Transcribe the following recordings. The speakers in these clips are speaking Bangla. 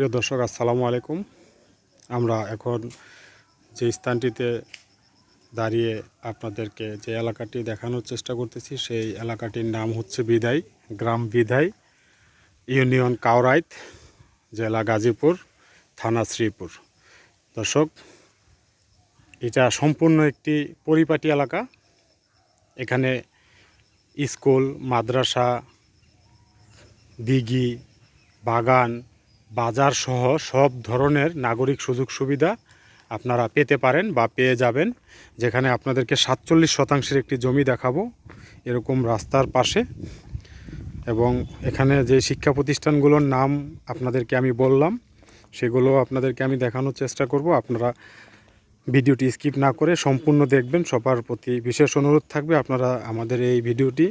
প্রিয় দর্শক, আসসালামু আলাইকুম। আমরা এখন যে স্থানটিতে দাঁড়িয়ে আপনাদেরকে যে এলাকাটি দেখানোর চেষ্টা করতেছি, সেই এলাকাটির নাম হচ্ছে বিদাই, গ্রাম বিদাই, ইউনিয়ন কাউরাইত জেলা গাজীপুর, থানা শ্রীপুর। দর্শক, এটা সম্পূর্ণ একটি পরিপাটি এলাকা। এখানে স্কুল, মাদ্রাসা, দিঘি, বাগান বাজার সহ সব ধরনের নাগরিক সুযোগ সুবিধা আপনারা পেতে পারেন বা পেয়ে যাবেন। যেখানে আপনাদেরকে সাতচল্লিশ শতাংশের একটি জমি দেখাবো এরকম রাস্তার পাশে। এবং এখানে যে শিক্ষা প্রতিষ্ঠানগুলোর নাম আপনাদেরকে আমি বললাম, সেগুলো আপনাদেরকে আমি দেখানোর চেষ্টা করব। আপনারা ভিডিওটি স্কিপ না করে সম্পূর্ণ দেখবেন, সবার প্রতি বিশেষ অনুরোধ থাকবে। আপনারা আমাদের এই ভিডিওটি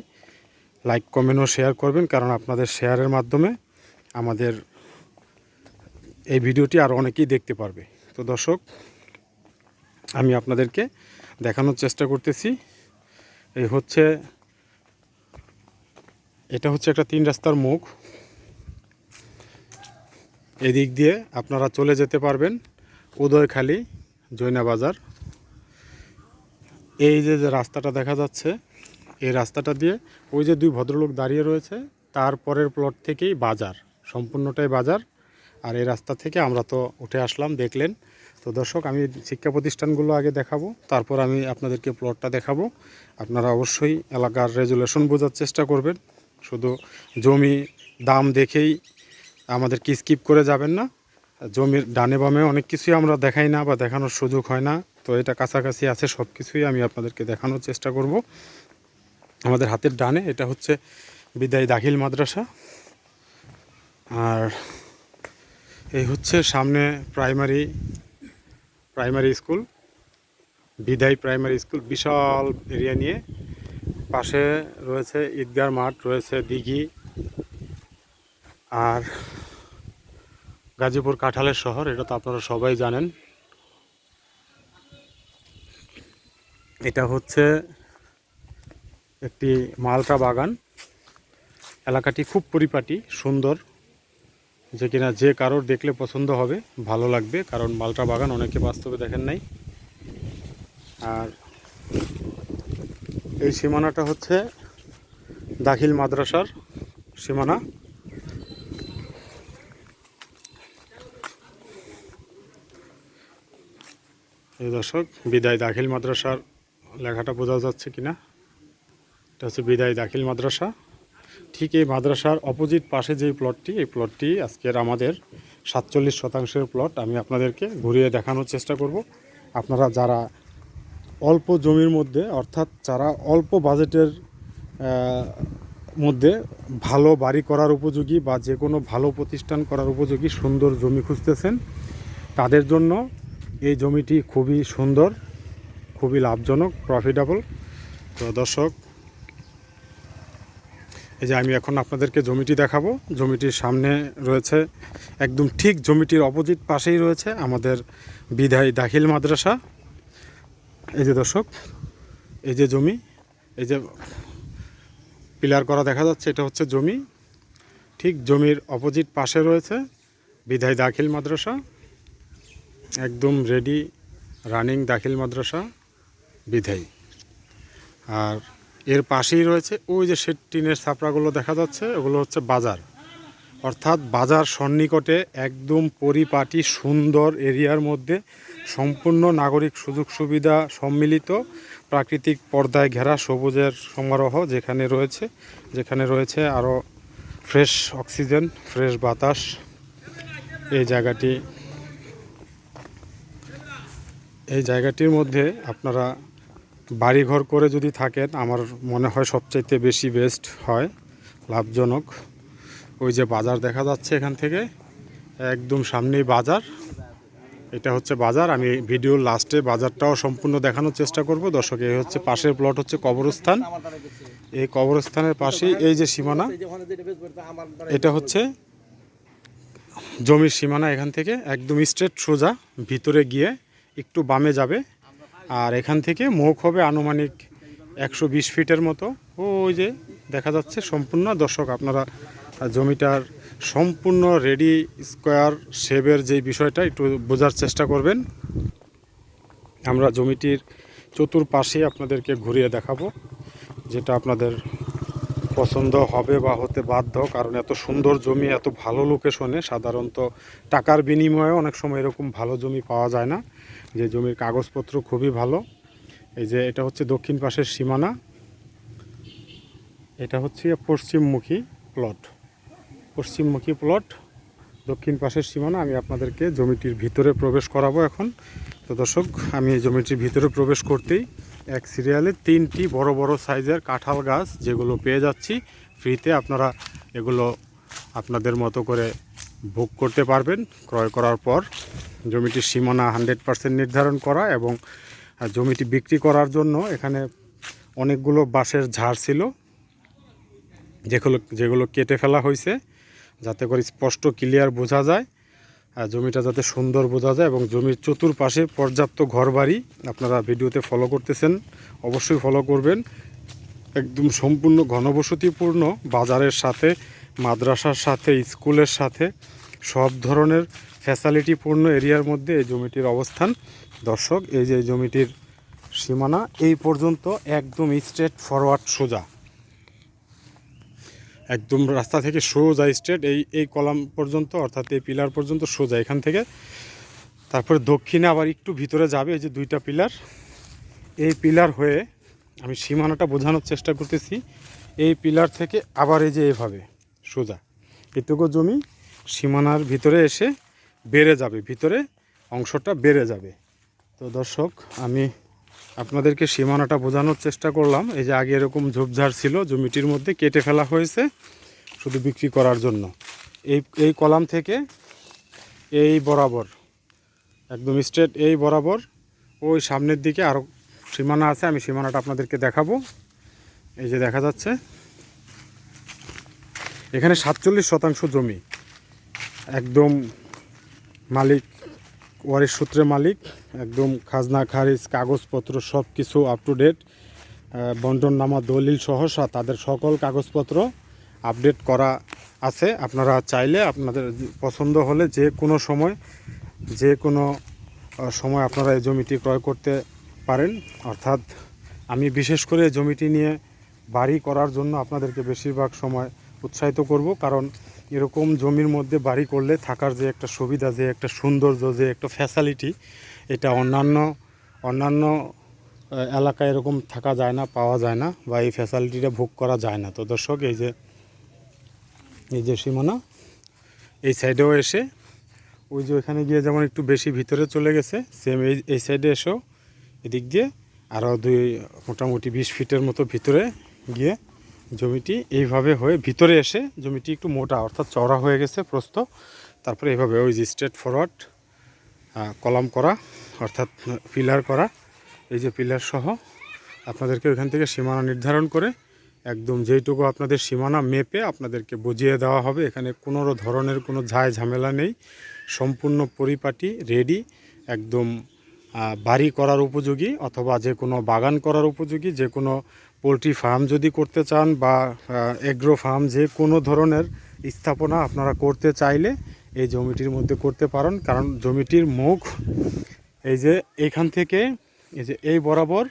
লাইক, কমেন্ট ও শেয়ার করবেন, কারণ আপনাদের শেয়ারের মাধ্যমে আমাদের এই ভিডিওটি আরও অনেকেই দেখতে পারবে। তো দর্শক, আমি আপনাদেরকে দেখানোর চেষ্টা করতেছি। এই হচ্ছে, এটা হচ্ছে একটা তিন রাস্তার মুখ। এদিক দিয়ে আপনারা চলে যেতে পারবেন উদয়খালী জৈনা বাজার। এই যে যে রাস্তাটা দেখা যাচ্ছে, এই রাস্তাটা দিয়ে ওই যে দুই ভদ্রলোক দাঁড়িয়ে রয়েছে তারপরের প্লট থেকেই বাজার, সম্পূর্ণটাই বাজার। আর এই রাস্তা থেকে আমরা তো উঠে আসলাম, দেখলেন। তো দর্শক, আমি শিক্ষা প্রতিষ্ঠানগুলো আগে দেখাবো, তারপর আমি আপনাদেরকে প্লটটা দেখাবো। আপনারা অবশ্যই এলাকার রেজুলেশন বোঝার চেষ্টা করবেন। শুধু জমি দাম দেখেই আমাদেরকে স্কিপ করে যাবেন না। জমির ডানে বামে অনেক কিছুই আমরা দেখাই না বা দেখানোর সুযোগ হয় না। তো এটা কাছাকাছি আছে সব কিছুই আমি আপনাদেরকে দেখানোর চেষ্টা করব। আমাদের হাতের ডানে এটা হচ্ছে বিদায় দাখিল মাদ্রাসা। আর এই হচ্ছে সামনে প্রাইমারি প্রাইমারি স্কুল, বিদায় প্রাইমারি স্কুল, বিশাল এরিয়া নিয়ে। পাশে রয়েছে ঈদগার মাঠ, রয়েছে দিঘি আর গাজীপুর কাঁঠালের শহর, এটা তো আপনারা সবাই জানেন। এটা হচ্ছে একটি মালটা বাগান। এলাকাটি খুব পরিপাটি, সুন্দর। যে কিনা যে কারোর দেখলে পছন্দ হবে, ভালো লাগবে, কারণ মালটা বাগান অনেকে বাস্তবে দেখেন নাই। আর এই সীমানাটা হচ্ছে দাখিল মাদ্রাসার সীমানা। এই দর্শক, বিদায় দাখিল মাদ্রাসার লেখাটা বোঝা যাচ্ছে কিনা? এটা হচ্ছে বিদায় দাখিল মাদ্রাসা। ঠিক এই মাদ্রাসার অপোজিট পাশে যেই প্লটটি এই প্লটটি আজকের আমাদের সাতচল্লিশ শতাংশের প্লট আমি আপনাদেরকে ঘুরিয়ে দেখানোর চেষ্টা করব। আপনারা যারা অল্প জমির মধ্যে, অর্থাৎ যারা অল্প বাজেটের মধ্যে ভালো বাড়ি করার উপযোগী বা যে কোনো ভালো প্রতিষ্ঠান করার উপযোগী সুন্দর জমি খুঁজতেছেন, তাদের জন্য এই জমিটি খুবই সুন্দর, খুবই লাভজনক প্রফিটেবল তো দর্শক এই যে আমি এখন আপনাদেরকে জমিটি দেখাবো। জমিটির সামনে রয়েছে একদম ঠিক জমিটির অপোজিট পাশেই রয়েছে আমাদের বিধায় দাখিল মাদ্রাসা। এই যে দর্শক, এই যে জমি, এই যে পিলার করা দেখা যাচ্ছে, এটা হচ্ছে জমি। ঠিক জমির অপোজিট পাশে রয়েছে বিধায় দাখিল মাদ্রাসা। একদম রেডি রানিং দাখিল মাদ্রাসা বিধাই আর এর পাশেই রয়েছে ওই যে শেড টিনের ছাপড়াগুলো দেখা যাচ্ছে, ওগুলো হচ্ছে বাজার। অর্থাৎ বাজার সন্নিকটে একদম পরিপাটি, সুন্দর এরিয়ার মধ্যে সম্পূর্ণ নাগরিক সুযোগ সুবিধা সম্মিলিত প্রাকৃতিক পর্দায় ঘেরা সবুজের সমারোহ যেখানে রয়েছে যেখানে রয়েছে আরও ফ্রেশ অক্সিজেন, ফ্রেশ বাতাস। এই জায়গাটি, এই জায়গাটির মধ্যে আপনারা বাড়িঘর করে যদি থাকেন, আমার মনে হয় সবচাইতে বেশি বেস্ট হয়, লাভজনক। ওই যে বাজার দেখা যাচ্ছে এখান থেকে, একদম সামনেই বাজার। এটা হচ্ছে বাজার। আমি ভিডিওর লাস্টে বাজারটাও সম্পূর্ণ দেখানোর চেষ্টা করব। দর্শক, এই হচ্ছে পাশের প্লট হচ্ছে কবরস্থান। এই কবরস্থানের পাশেই এই যে সীমানা, এটা হচ্ছে জমির সীমানা এখান থেকে, একদম স্ট্রেট সোজা, ভিতরে গিয়ে একটু বামে যাবে। আর এখান থেকে মুখ হবে আনুমানিক একশো বিশ ফিটের মতো। ওই যে দেখা যাচ্ছে সম্পূর্ণ দর্শক, আপনারা জমিটার সম্পূর্ণ রেডি স্কোয়ার শেপের যে বিষয়টা একটু বোঝার চেষ্টা করবেন। আমরা জমিটির চতুর্পাশে আপনাদেরকে ঘুরিয়ে দেখাবো, যেটা আপনাদের পছন্দ হবে বা হতে বাধ্য, কারণ এত সুন্দর জমি, এত ভালো লোকেশনে সাধারণত টাকার বিনিময়ে অনেক সময় এরকম ভালো জমি পাওয়া যায় না। যে জমির কাগজপত্র খুবই ভালো। এই যে এটা হচ্ছে দক্ষিণ পাশের সীমানা। এটা হচ্ছে পশ্চিমমুখী প্লট পশ্চিমমুখী প্লট দক্ষিণ পাশের সীমানা। আমি আপনাদেরকে জমিটির ভিতরে প্রবেশ করাবো এখন। তো দর্শক, আমি এই জমিটির ভিতরে প্রবেশ করতেই এক সিরিয়ালে তিনটি বড় বড় সাইজের কাঁঠাল গাছ যেগুলো পেয়ে যাচ্ছি। ফ্রিতে আপনারা এগুলো আপনাদের মতো করে বুক করতে পারবেন। ক্রয় করার পর জমিটির সীমানা হান্ড্রেড পার্সেন্ট নির্ধারণ করা এবং জমিটি বিক্রি করার জন্য এখানে অনেকগুলো বাঁশের ঝাড় ছিল, যেগুলো যেগুলো কেটে ফেলা হয়েছে, যাতে করে স্পষ্ট ক্লিয়ার বোঝা যায়। জমিটা যাতে সুন্দর বোঝা যায় এবং জমির চতুর্পাশে পর্যাপ্ত ঘরবাড়ি আপনারা ভিডিওতে ফলো করতেছেন, অবশ্যই ফলো করবেন। একদম সম্পূর্ণ ঘনবসতিপূর্ণ বাজারের সাথে মাদ্রাসার সাথে, স্কুলের সাথে সব ধরনের ফ্যাসিলিটিপূর্ণ এরিয়ার মধ্যে এই জমিটির অবস্থান। দর্শক, এই যে জমিটির সীমানা, এই পর্যন্ত একদম স্ট্রেট ফরওয়ার্ড সোজা। একদম রাস্তা থেকে সোজা স্ট্রেট এই এই কলাম পর্যন্ত, অর্থাৎ এই পিলার পর্যন্ত সোজা এখান থেকে। তারপরে দক্ষিণে আবার একটু ভিতরে যাবে এই যে দুইটা পিলার এই পিলার হয়ে আমি সীমানাটা বোঝানোর চেষ্টা করতেছি। এই পিলার থেকে আবার এই যে এভাবে। সোজা। এটুকু জমি সীমানার ভিতরে এসে বেড়ে যাবে, ভিতরে অংশটা বেড়ে যাবে। তো দর্শক, আমি আপনাদেরকে সীমানাটা বোঝানোর চেষ্টা করলাম। এই যে আগে এরকম ঝোপঝাড় ছিল, জমিটির মধ্যে কেটে ফেলা হয়েছে শুধু বিক্রি করার জন্য। এই এই কলাম থেকে এই বরাবর, একদম স্ট্রেট এই বরাবর, ওই সামনের দিকে আরও সীমানা আছে, আমি সীমানাটা আপনাদেরকে দেখাবো। এই যে দেখা যাচ্ছে এখানে সাতচল্লিশ শতাংশ জমি। একদম মালিক, ওয়ারিশ সূত্রে মালিক, একদম খাজনা, খারিজ, কাগজপত্র সব কিছু আপ টু ডেট বন্টননামা, দলিল সহ সা- তাদের সকল কাগজপত্র আপডেট করা আছে। আপনারা চাইলে আপনাদের পছন্দ হলে যে কোনো সময়, যে কোনো সময় আপনারা এই জমিটি ক্রয় করতে পারেন। অর্থাৎ আমি বিশেষ করে জমিটি নিয়ে বাড়ি করার জন্য আপনাদেরকে বেশিরভাগ সময় উৎসাহিত করব, কারণ এরকম জমির মধ্যে বাড়ি করলে থাকার যে একটা সুবিধা, যে একটা সৌন্দর্য, যে একটা ফ্যাসিলিটি এটা অন্যান্য অন্যান্য এলাকায় এরকম থাকা যায় না, পাওয়া যায় না, বা এই ফ্যাসিলিটিটা ভোগ করা যায় না। তো দর্শক, এই যে এই যে সীমানা, এই সাইডেও এসে, ওই যে ওইখানে গিয়ে যেমন একটু বেশি ভিতরে চলে গেছে সেম এই এই সাইডে এসেও এদিক দিয়ে আরও দুই, মোটামুটি বিশ ফিটের মতো ভিতরে গিয়ে জমিটি এইভাবে হয়ে ভিতরে এসে জমিটি একটু মোটা, অর্থাৎ চওড়া হয়ে গেছে প্রস্ত তারপরে এইভাবে ওই যে স্ট্রেট ফরওয়ার্ড কলাম করা, অর্থাৎ পিলার করা, এই যে পিলার সহ আপনাদেরকে ওইখান থেকে সীমানা নির্ধারণ করে একদম যেইটুকু আপনাদের সীমানা মেপে আপনাদেরকে বুঝিয়ে দেওয়া হবে। এখানে কোনো ধরনের কোনো ঝায় ঝামেলা নেই। সম্পূর্ণ পরিপাটি রেডি একদম বাড়ি করার উপযোগী অথবা যে কোনো বাগান করার উপযোগী, যে কোনো পোলট্রি ফার্ম যদি করতে চান বা এগ্রো ফার্ম যে কোনো ধরনের স্থাপনা আপনারা করতে চাইলে এই জমিটির মধ্যে করতে পারেন। কারণ জমিটির মুখ এই যে এখান থেকে, এই যে এই বরাবর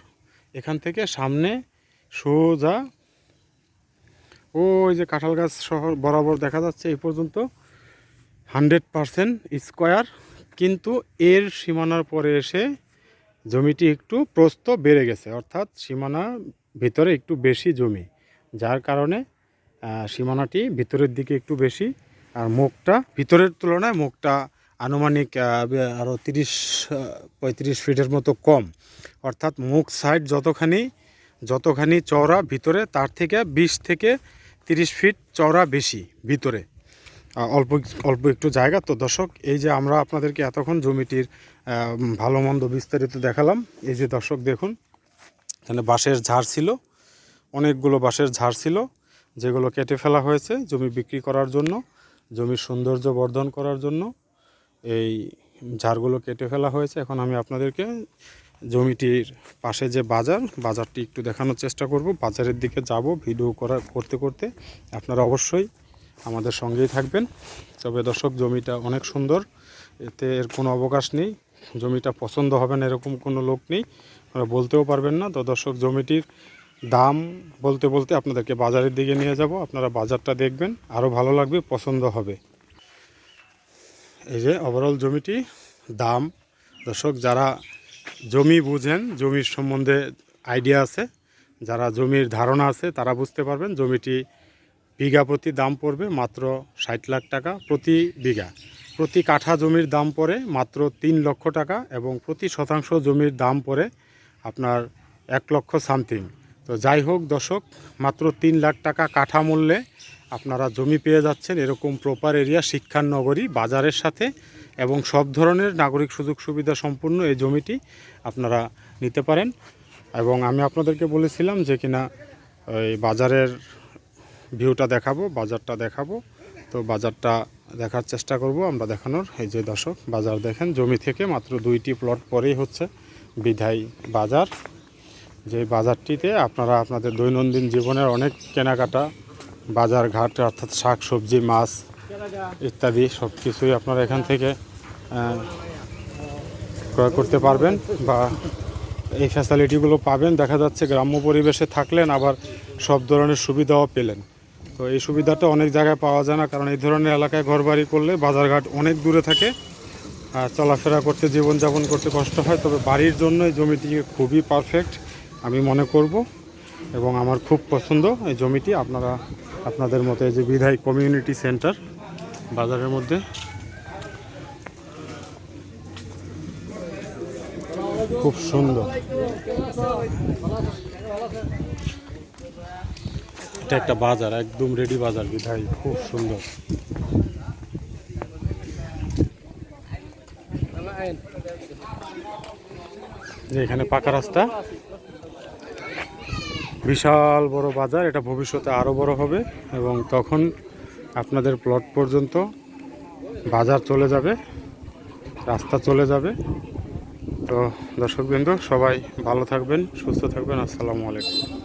এখান থেকে সামনে সোজা ও ওই যে কাঁঠাল গাছ শহর বরাবর দেখা যাচ্ছে এই পর্যন্ত। হান্ড্রেড পারসেন্ট স্কোয়ার কিন্তু এর সীমানার পরে এসে জমিটি একটু প্রস্থ বেড়ে গেছে, অর্থাৎ সীমানার ভিতরে একটু বেশি জমি, যার কারণে সীমানাটি ভিতরের দিকে একটু বেশি আর মুখটা, ভিতরের তুলনায় মুখটা আনুমানিক আরও তিরিশ, পঁয়ত্রিশ ফিটের মতো কম, অর্থাৎ মুখ সাইড যতখানি যতখানি চওড়া ভিতরে, তার থেকে বিশ থেকে তিরিশ ফিট চওড়া বেশি ভিতরে। অল্প অল্প একটু জায়গা। তো দর্শক, এই যে আমরা আপনাদেরকে এতক্ষণ জমিটির ভালো মন্দ বিস্তারিত দেখালাম। এই যে দর্শক, দেখুন, এখানে বাঁশের ঝাড় ছিল। অনেকগুলো বাঁশের ঝাড় ছিল, যেগুলো কেটে ফেলা হয়েছে জমি বিক্রি করার জন্য, জমির সৌন্দর্য বর্ধন করার জন্য। এই ঝাড়গুলো কেটে ফেলা হয়েছে। এখন আমি আপনাদেরকে জমিটির পাশে যে বাজার, বাজারটি একটু দেখানোর চেষ্টা করব। বাজারের দিকে যাব, ভিডিও করা, করতে করতে। আপনারা অবশ্যই আমাদের সঙ্গেই থাকবেন। তবে দর্শক, জমিটা অনেক সুন্দর। এতে এর কোনো অবকাশ নেই। জমিটা পছন্দ হবে না এরকম কোনো লোক নেই। আপনারা বলতেও পারবেন না। তো দর্শক, জমিটির দাম বলতে বলতে আপনাদেরকে বাজারের দিকে নিয়ে যাব। আপনারা বাজারটা দেখবেন। আরও ভালো লাগবে, পছন্দ হবে। এই যে ওভারঅল জমিটি, দাম। দর্শক, যারা জমি বুঝেন, জমির সম্বন্ধে আইডিয়া আছে, যারা জমির ধারণা আছে, তারা বুঝতে পারবেন জমিটি বিঘা প্রতি দাম পড়বে মাত্র ষাট লাখ টাকা প্রতি বিঘা। প্রতি কাঠা জমির দাম পড়ে মাত্র তিন লক্ষ টাকা এবং প্রতি শতাংশ জমির দাম পড়ে আপনার এক লক্ষ সামথিং। তো যাই হোক দর্শক, মাত্র তিন লাখ টাকা কাঠা মূল্যে আপনারা জমি পেয়ে যাচ্ছেন এরকম প্রপার এরিয়া শিক্ষার নগরী বাজারের সাথে এবং সব ধরনের নাগরিক সুযোগ সুবিধা সম্পূর্ণ এই জমিটি আপনারা নিতে পারেন। এবং আমি আপনাদেরকে বলেছিলাম যে কিনা ওই বাজারের ভিউটা দেখাবো, বাজারটা দেখাবো। তো বাজারটা দেখার চেষ্টা করব, আমরা দেখানোর। এই যে দর্শক, বাজার দেখেন, জমি থেকে মাত্র দুইটি প্লট পরেই হচ্ছে বিধাই বাজার। যে বাজারটিতে আপনারা আপনাদের দৈনন্দিন জীবনের অনেক কেনাকাটা, বাজার ঘাট, অর্থাৎ শাক, সবজি, মাছ ইত্যাদি সব কিছুই আপনারা এখান থেকে ক্রয় করতে পারবেন বা এই ফ্যাসিলিটিগুলো পাবেন। দেখা যাচ্ছে গ্রাম্য পরিবেশে থাকলেন, আবার সব ধরনের সুবিধাও পেলেন। তো এই সুবিধাটা অনেক জায়গায় পাওয়া যায় না, কারণ এই ধরনের এলাকায় ঘরবাড়ি করলে বাজারঘাট অনেক দূরে থাকে আর চলাফেরা করতে, জীবনযাপন করতে কষ্ট হয়। তবে বাড়ির জন্য এই জমিটি খুবই পারফেক্ট আমি মনে করব। এবং আমার খুব পছন্দ এই জমিটি। আপনারা, আপনাদের মতো এই যে বিধাই কমিউনিটি সেন্টার বাজারের মধ্যে। খুব সুন্দর। এটা একটা বাজার, একদম রেডি বাজার বিধাই খুব সুন্দর। এখানে পাকা রাস্তা। বিশাল বড় বাজার, এটা ভবিষ্যতে আরও বড় হবে এবং তখন আপনাদের প্লট পর্যন্ত বাজার চলে যাবে, রাস্তা চলে যাবে। তো দর্শকবৃন্দ, সবাই ভালো থাকবেন, সুস্থ থাকবেন, আসসালামু আলাইকুম।